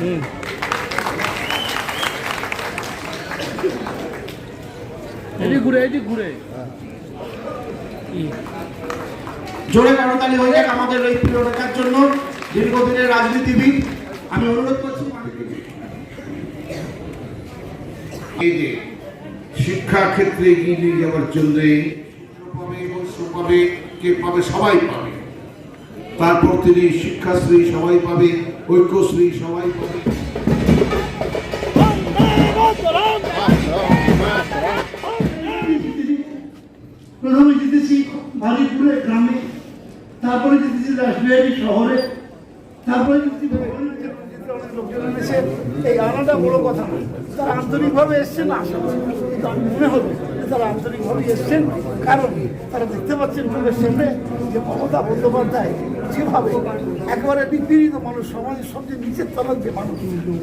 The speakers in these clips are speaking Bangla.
জোরে করতালি হয়ে যাক আমাদের এই প্রিয় জন্য। দীর্ঘদিনের রাজনীতিবিদ। আমি অনুরোধ করছি এই যে শিক্ষা ক্ষেত্রে এগিয়ে নিয়ে যাওয়ার জন্য পাবে এবং পাবে কে পাবে সবাই পাবে। তারপর তিনি শিক্ষাশ্রী সবাই পাবে ঐক্যশ্রী সবাই পাবে। প্রথমে জিতেছি বালিপুরে গ্রামে তারপরে জিতেছি রাসবিহারী শহরে তারপরে জিতেছি লোকজন এনেছে, এই আনাটা বড় কথা না তারা আন্তরিকভাবে এসছেন আশা করি। মনে যে তারা আন্তরিকভাবে এসছেন। কারণ তারা দেখতে পাচ্ছেন চোখের সামনে যে মমতা বন্দ্যোপাধ্যায় যেভাবে একেবারে বিপীড়িত মানুষ, সমাজের সবচেয়ে নিচের তলার যে মানুষ,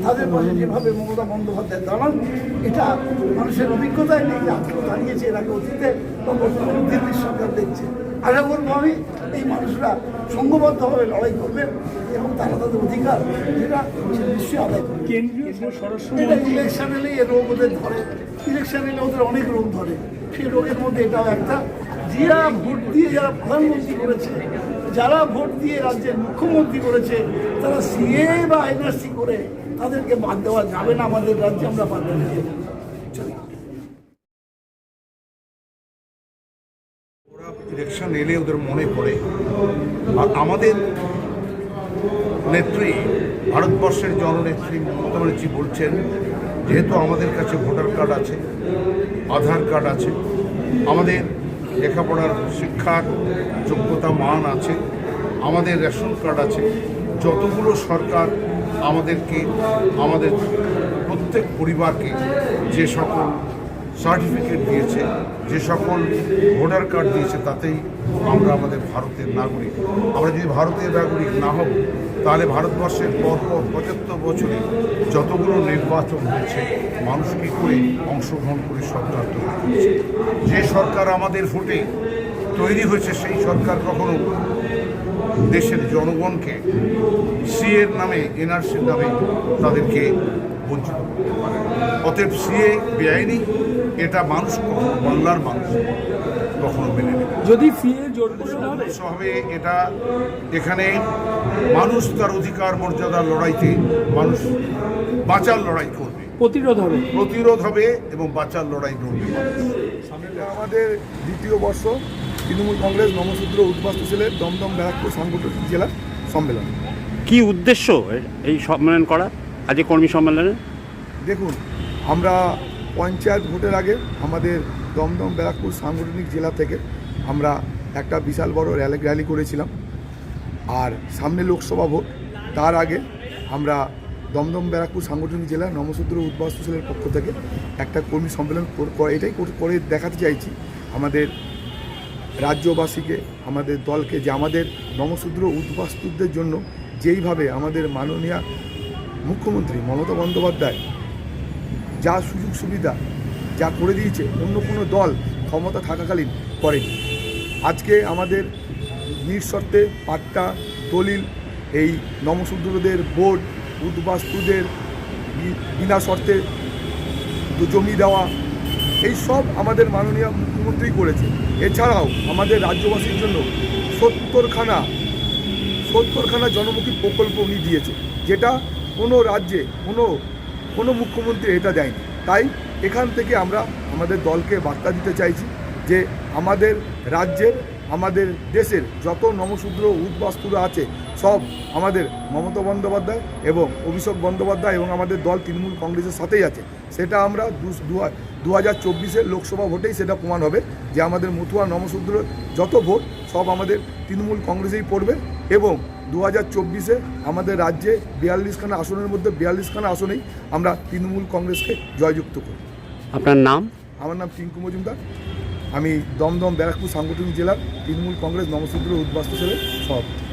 তাদের পাশে যেভাবে মমতা বন্দ্যোপাধ্যায় দাঁড়ান, এটা মানুষের অভিজ্ঞতায় নেই আজকেও দাঁড়িয়েছে আগে অতীতে বা বর্তমানে দিল্লির সরকার দেখছে। আশা করব আমি এই মানুষরা সংঘবদ্ধভাবে লড়াই করবেন এবং তারা তাদের অধিকার যেটা নিশ্চয়ই আদায় করবে। কেন্দ্রীয় এটা ইলেকশন এলে এ রোগ ওদের ধরে। ইলেকশন এলে ওদের অনেক রোগ ধরে। সেই রোগের মধ্যে এটাও একটা। যারা ভোট দিয়ে যারা প্রধানমন্ত্রী করেছে যারা ভোট দিয়ে রাজ্যের মুখ্যমন্ত্রী করেছে তারা সিএ বা এনআরসি করে তাদেরকে বাদ দেওয়া যাবে না। আমাদের রাজ্যে আমরা বাদ দেবো চলি ইলেকশন এলে ওদের মনে পড়ে। আর আমাদের নেত্রী, ভারতবর্ষের জননেত্রী মমতা ব্যানার্জি বলছেন, যেহেতু আমাদের কাছে ভোটার কার্ড আছে, আধার কার্ড আছে, আমাদের লেখাপড়ার শিক্ষার যোগ্যতা মান আছে, আমাদের রেশন কার্ড আছে, যতগুলো সরকার আমাদেরকে, আমাদের প্রত্যেক পরিবারকে যে সকল সার্টিফিকেট দিয়েছে, যে সকল ভোটার কার্ড দিয়েছে, তাতেই আমরা আমাদের ভারতের নাগরিক। আমরা যদি ভারতের নাগরিক না হব, তাহলে ভারতবর্ষের পরপর পঁচাত্তর বছরে যতগুলো নির্বাচন হয়েছে, মানুষ কী করে অংশগ্রহণ করে সরকার তৈরি করেছে? যে সরকার আমাদের ভোটে তৈরি হয়েছে, সেই সরকার কখনো দেশের জনগণকে সিএর নামে এনআরসির নামে তাদেরকে বঞ্চিত করতে পারে। অতএব সিএ বেআইনি এটা মানুষ কখনো বাংলার মানুষ কখনো মেনে নেবে যদি সিএ জোর করে হবে হবে এটা এখানে মানুষ তার অধিকার মর্যাদার লড়াইতে মানুষ বাঁচার লড়াই করবে। প্রতিরোধ হবে। প্রতিরোধ হবে এবং বাঁচার লড়াই মানুষ। আমাদের দ্বিতীয় বর্ষ। তৃণমূল কংগ্রেস নমসূত্র উদ্বাস্ত সেলের দমদম ব্যারাকপুর সাংগঠনিক জেলার সম্মেলন। কি উদ্দেশ্য এই সম্মেলন করা আজকে কর্মী সম্মেলনে? দেখুন, আমরা পঞ্চায়েত ভোটের আগে আমাদের দমদম, ব্যারাকপুর সাংগঠনিক জেলা থেকে আমরা একটা বিশাল বড় র্যালি র্যালি করেছিলাম। আর সামনে লোকসভা ভোট, তার আগে আমরা দমদম, ব্যারাকপুর সাংগঠনিক জেলা নমসূত্র উদ্বাস্তু সেলের পক্ষ থেকে একটা কর্মী সম্মেলন এটাই কর- দেখাতে চাইছি। আমাদের রাজ্যবাসীকে, আমাদের দলকে যে আমাদের নমশূদ্র উদ্বাস্তুদের জন্য যেইভাবে আমাদের মাননীয় মুখ্যমন্ত্রী মমতা বন্দ্যোপাধ্যায়। যা সুযোগ সুবিধা, যা করে দিয়েছে, অন্য কোনো দল ক্ষমতা থাকাকালীন করেনি। আজকে আমাদের নিঃশর্তে পাট্টা, দলিল, এই নমশূদ্রদের বোর্ড, উদ্বাস্তুদের বিনা শর্তে জমি দেওয়া, এই সব আমাদের মাননীয় মুখ্যমন্ত্রী করেছে। এছাড়াও আমাদের রাজ্যবাসীর জন্য সত্তরখানা সত্তরখানা জনমুখী প্রকল্প উনি দিয়েছে, যেটা কোনো রাজ্যে, কোনো কোনো মুখ্যমন্ত্রী এটা দেয়নি। তাই এখান থেকে আমরা আমাদের দলকে বার্তা দিতে চাইছি যে আমাদের রাজ্যের, আমাদের দেশের যত নমশূদ্র উদ্বাস্তুরা আছে, সব আমাদের মমতা বন্দ্যোপাধ্যায় এবং অভিষেক বন্দ্যোপাধ্যায় এবং আমাদের দল তৃণমূল কংগ্রেসের সাথেই আছে। সেটা আমরা দু হাজার চব্বিশের লোকসভা ভোটেই সেটা প্রমাণ হবে যে আমাদের মতুয়া নমশূদ্র যত ভোট, সব আমাদের তৃণমূল কংগ্রেসেই পড়বে এবং দু হাজার চব্বিশে আমাদের রাজ্যে বিয়াল্লিশখানা আসনের মধ্যে বিয়াল্লিশখানা আসনেই আমরা তৃণমূল কংগ্রেসকে জয়যুক্ত করি। আপনার নাম? আমার নাম টিঙ্কু মজুমদার। আমি দমদম ব্যারাকপুর সাংগঠনিক জেলার তৃণমূল কংগ্রেস নমসূত্র উদ্বাস্ত ছেলে সভাপতি।